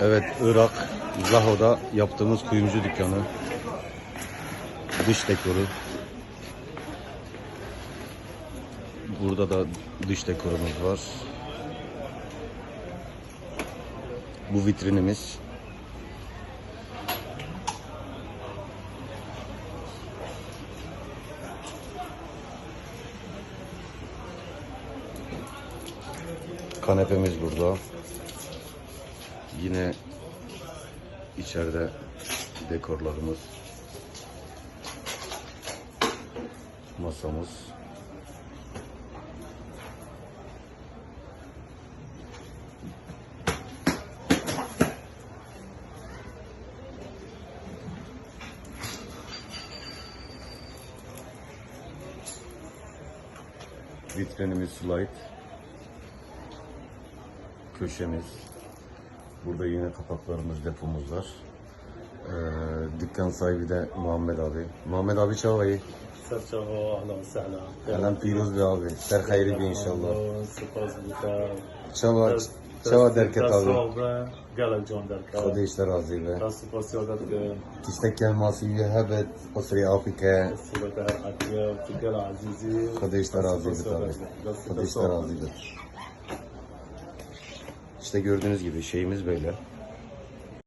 Evet Irak Zaho'da yaptığımız kuyumcu dükkanı. Dış dekoru. Burada da dış dekorumuz var. Bu vitrinimiz. Kanepemiz burada. Yine içeride dekorlarımız. Masamız. Vitrinimiz slide. Köşemiz. Burada yine kapaklarımız, depomuz var. Ee, dükkan sahibi de Muhammed abi. Muhammed abi çavayı. سرچاوا اهلا وسهلا Hemen piruz bir abi. Ser hayri bir inşallah. سپاس بوده Çava, çava derket abi. گلک جان در کار Kode işler razı be. سپاس یادت که Tiştek kelması hebet. Osri Afrika. صورت عطیه و گل عزیزی Kode işler razı işte gördüğünüz gibi şeyimiz böyle.